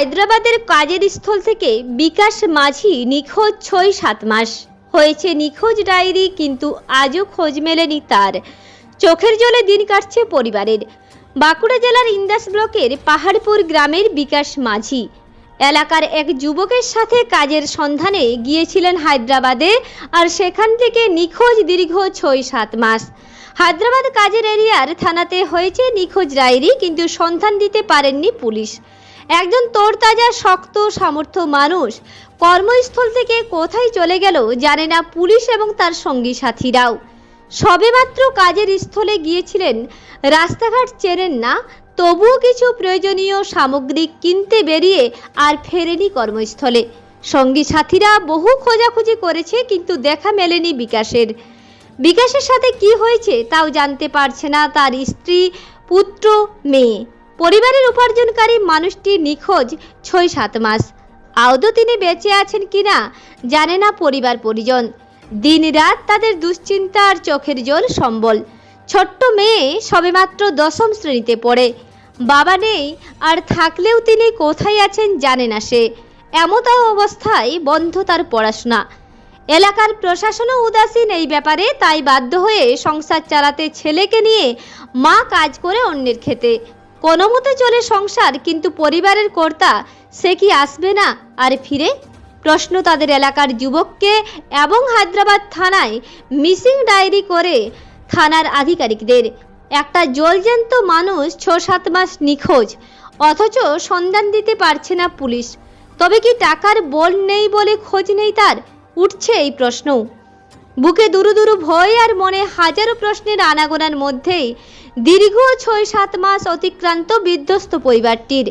হায়দ্রাবাদের কাজের স্থল থেকে বিকাশ মাঝি নিখোঁজ ছয় সাত মাস। হয়েছে নিখোঁজ ডায়েরি, কিন্তু আজও খোঁজ মেলেনি তার। চোখের জলে দিন কাটছে পরিবারের। বাঁকুড়া জেলার ইন্দাস ব্লকের পাহাড়পুর গ্রামের বিকাশ মাঝি। এলাকার এক যুবকের সাথে কাজের সন্ধানে গিয়েছিলেন হায়দ্রাবাদে আর সেখান থেকে নিখোঁজ দীর্ঘ ছয় সাত মাস। হায়দ্রাবাদ কাজের এরিয়ার থানাতে হয়েছে নিখোঁজ ডায়েরি, কিন্তু সন্ধান দিতে পারেননি পুলিশ। একজন তোরতাজা, শক্ত, সামর্থ্য মানুষ। কর্মস্থল থেকে কোথায় চলে গেল জানে না পুলিশ এবং তার সঙ্গী সাথীরাও। সবেমাত্র কাজের স্থলে গিয়েছিলেন, রাস্তাঘাট চেনেন না, তবুও কিছু প্রয়োজনীয় সামগ্রী কিনতে বেরিয়ে আর ফেরেনি কর্মস্থলে। সঙ্গী সাথীরা বহু খোঁজাখুঁজি করেছে কিন্তু দেখা মেলেনি বিকাশের। বিকাশের সাথে কি হয়েছে তাও জানতে পারছে না তার স্ত্রী, পুত্র, মেয়ে। পরিবারের উপার্জনকারী মানুষটি নিখোঁজ ছয় সাত মাস। আদৌ তিনি বেঁচে আছেন কিনা, জানে না পরিবার পরিজন। দিন রাত তাদের দুশ্চিন্তা আর চোখের জল সম্বল। ছোট্ট মেয়ে সবেমাত্র দশম শ্রেণীতে পড়ে। বাবা নেই, আর থাকলেও তিনি কোথায় আছেন জানে না সে। এমত অবস্থায় বন্ধ তার পড়াশোনা। এলাকার প্রশাসনও উদাসীন এই ব্যাপারে, তাই বাধ্য হয়ে সংসার চালাতে ছেলেকে নিয়ে মা কাজ করে অন্যের খেতে। কোনো মতে চলে সংসার, কিন্তু পরিবারের কর্তা সে কি আসবে না আর ফিরে? প্রশ্ন তাদের এলাকার যুবককে এবং হায়দ্রাবাদ থানায় মিসিং ডায়েরি করে থানার আধিকারিকদের। একটা জলজ্যান্ত মানুষ ছ সাত মাস নিখোঁজ, অথচ সন্ধান দিতে পারছে না পুলিশ। তবে কি টাকার বল নেই বলে খোঁজ নেই তার? উঠছে এই প্রশ্ন। বুকে দুরু দুরু ভয় আর মনে হাজারো প্রশ্নের আনাগোনার মধ্যেই দীর্ঘ ছয় সাত মাস অতিক্রান্ত বিধ্বস্ত পরিবারটির।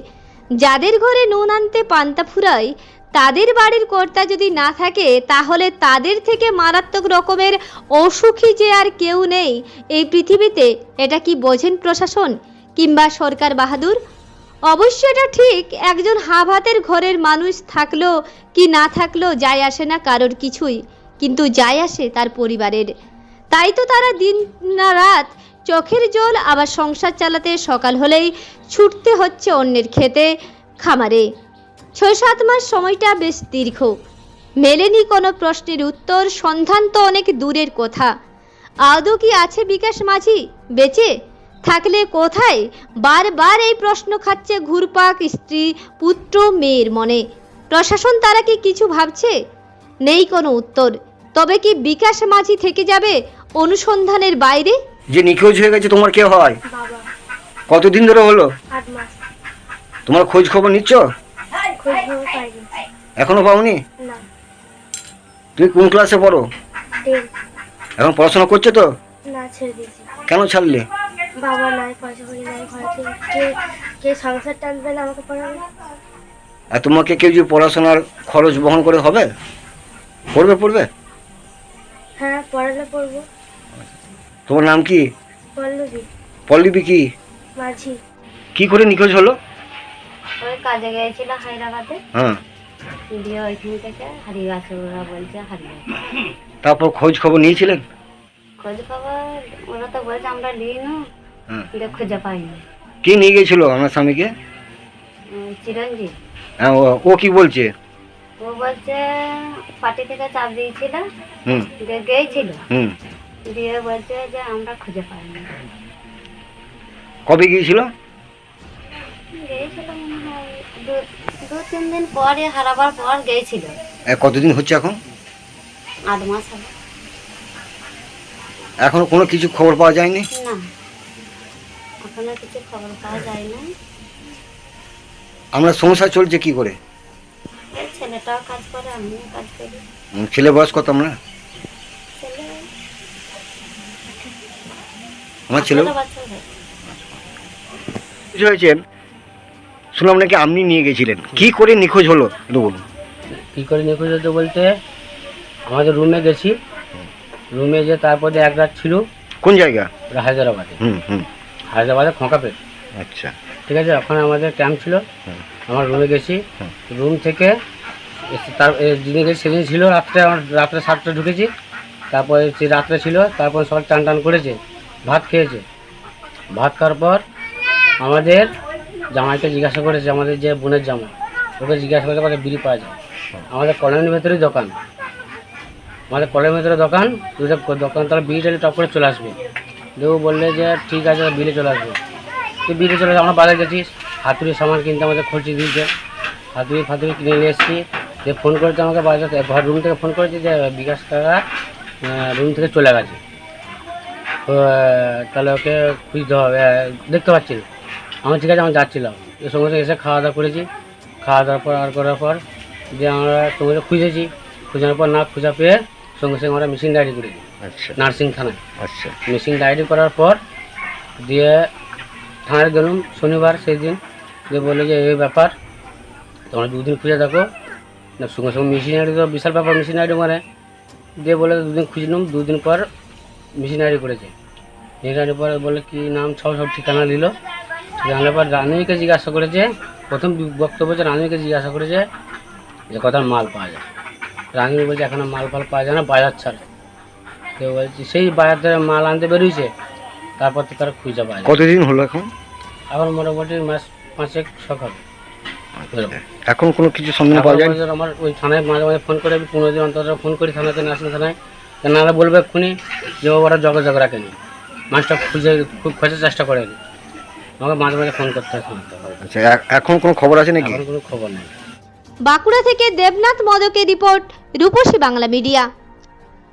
যাদের ঘরে নুন আনতে পান্তা ফুরায়, তাদের বাড়ির কর্তা যদি না থাকে, তাহলে তাদের থেকে মারাত্মক রকমের অসুখী যে আর কেউ নেই এই পৃথিবীতে, এটা কি বোঝেন প্রশাসন কিংবা সরকার বাহাদুর? অবশ্য এটা ঠিক, একজন হাভাতের ঘরের মানুষ থাকল কি না থাকল যায় আসে না কারোর কিছুই, কিন্তু যায় আসে তার পরিবারের। তাই তো তারা দিন রাত চোখের জল, আবার সংসার চালাতে সকাল হলেই ছুটতে হচ্ছে অন্যের খেতে খামারে। ছয় সাত মাস সময়টা বেশ দীর্ঘ। মেলেনি কোনো প্রশ্নের উত্তর, সন্ধান তো অনেক দূরের কথা। আদৌ কি আছে বিকাশ মাঝি? বেঁচে? থাকলে কোথায়? বারবার এই প্রশ্ন খাচ্ছে ঘুরপাক স্ত্রী, পুত্র, মেয়ের মনে। প্রশাসন তারা কি কিছু ভাবছে? নেই কোনো উত্তর। তবে কি বিকাশ মাঝি থেকে যাবে অনুসন্ধানের বাইরে? যে নিখোঁজ হয়ে গেছে তোমার কে হয়? কতদিন ধরে হলো? তোমার খোঁজ খবর নিচ্ছ? খোঁজ এখনও পাওনি? তুমি কোন ক্লাসে পড়ো? এখন পড়াশোনা করছ তো? কেন ছাড়লে? বাবা নাই পয়সা করি নাই ঘরেতে কে কে সংসার টানবে না আমাকে পড়াবে? আর তোমাকে কেউ যদি পড়াশোনার খরচ বহন করে হবে? পড়বে পড়বে? হ্যাঁ পড়ালে পড়ব। তোমার নাম কি? পল্লবী। কি? কি করে নিখোঁজ হলো? ওই কাজে গিয়েছিল হায়দ্রাবাদে। হ্যাঁ। দিয়ে ওইখান থেকে হারিয়ে গেছে ওরা বলছে হারিয়ে তারপর খোঁজ খবর নিয়েছিলেন? খোঁজ খবর ওরা তো বলছে আমরা নিই না হ্যাঁ। কিন্তু খুঁজে পাইনি। কে নিয়ে গেছিল আমার স্বামীকে? চিরঞ্জিত হ্যাঁ ও- কি বলছে? ও বলছে পার্টি থেকে চাপ দিয়েছিল। গিয়েছিল। হুম। দিয়ে বলছে যে আমরা খুঁজে পাইনি। কবে গিয়েছিল? গিয়েছিল দু তিন দিন পরে হারাবার পর গিয়েছিল। এ, কতদিন হচ্ছে এখন? আট মাস হবে। এখনও কোনো কিছু খবর পাওয়া যায়নি? না এখনও কিছু খবর পাওয়া যায় না আমরা সংসার চলছে কি করে? ছেলেটাও কাজ করে আমিও কাজ করি। ছেলে বয়স কত আমরা ছেলে আমার ছেলে আঠারো হয়েছে। হয়েছেন শুনলাম নাকি আপনি নিয়ে গেছিলেন। কি করে নিখোঁজ হলো? একটু বলুন। কী করে নিখোঁজ হতে বলতে আমাদের রুমে গেছি। রুমে যে তারপরে এক রাত ছিল। কোন জায়গা? ওটা হায়দ্রাবাদে। হুম হুম। হায়দ্রাবাদে খোঁকাপেট আচ্ছা। ঠিক আছে ওখানে আমাদের ক্যাম্প ছিল। আমার রুমে গেছি। রুম থেকে তার দিনে গেছি সেদিন ছিল রাত্রে আমার রাত্রে সাতটা ঢুকেছি। তারপরে রাত্রে ছিল তারপর সব টান টান করেছে। ভাত খেয়েছে। ভাত খাওয়ার পর আমাদের জামাইকে জিজ্ঞাসা করেছে, আমাদের যে বোনের জামাই ওকে জিজ্ঞাসা করতে পারে বিড়ি পাওয়া যায়। আমাদের কলোনির ভেতরেই দোকান। আমাদের কলের ভেতরে দোকান দোকান, তাহলে বিড়ি টালি টপ করে চলে আসবে। দেবু বললে যে, ঠিক আছে বিলে চলে আসবে। তুই বিলে চলে আসবে আমরা বাজারে গেছিস। হাতুড়ির সামান কিনতে আমাদের খরচি দিয়েছে হাতুড়ি, ফাতুড়ি কিনে নিয়ে এসেছি। যে ফোন করেছে আমাকে বাজার ঘর রুম থেকে ফোন করেছে যে, বিকাশ টাকা রুম থেকে চলে গেছে। তাহলে ওকে খুঁজতে হবে দেখতে পাচ্ছি আমার ঠিক আছে আমি যাচ্ছিলাম। সঙ্গে সঙ্গে এসে খাওয়া দাওয়া করেছি। খাওয়া দাওয়ার পর আর করার পর যে আমরা সঙ্গে সঙ্গে খুঁজেছি খোঁজার পর না খোঁজা পেয়ে সঙ্গে সঙ্গে আমরা মেশিন ডায়েরি করেছি আচ্ছা। নার্সিং থানায়। আচ্ছা। মেশিন ডায়েরি করার পর দিয়ে থানায় গেলাম শনিবার সেই দিন যে বলে যে এই ব্যাপার তোমরা দুদিন খুঁজে দেখো। না সঙ্গে সঙ্গে মেশিন আইডি তো বিশাল ব্যাপার মেশিন আইডি মানে। দিয়ে বলে দুদিন খুঁজলাম দুদিন পর মেশিন আইডি করেছে। আইডি পরে বলে কি নাম সব সব ঠিকানা দিল। ঠিকানার পর রানুইকে জিজ্ঞাসা করেছে প্রথম বক্তব্য যে রানুইকে জিজ্ঞাসা করেছে যে কোথায় মাল পাওয়া যায়। রানুই বলছে এখানে মাল ফাল পাওয়া যায় না বাজার ছাড়া। কেউ বলছে সেই বাজার থেকে মাল আনতে বেরিয়েছে তারপর তো তারা খুঁজে পায়। কতদিন হলো এখন? এখন মোটামুটি মাস পাঁচেক সকাল এখন কোনো কিছু সন্ধান পাওয়া যায় আমার ওই থানায় মাঝে মাঝে ফোন করে আমি পনেরো দিন অন্তর ফোন করি থানাতে নার্সিং থানায়। তা নাহলে বলবে এক্ষুনি যে ওরা জগা যোগাযোগ রাখেনি। মাছটা খুঁজে খুব খোঁজার চেষ্টা করেন আমাকে মাঝে মাঝে ফোন করতে হয় আচ্ছা এখন কোনো খবর আছে নাকি? এখন কোনো খবর নেই। বাঁকুড়া থেকে দেবনাথ মদকের রিপোর্ট রূপসী বাংলা মিডিয়া।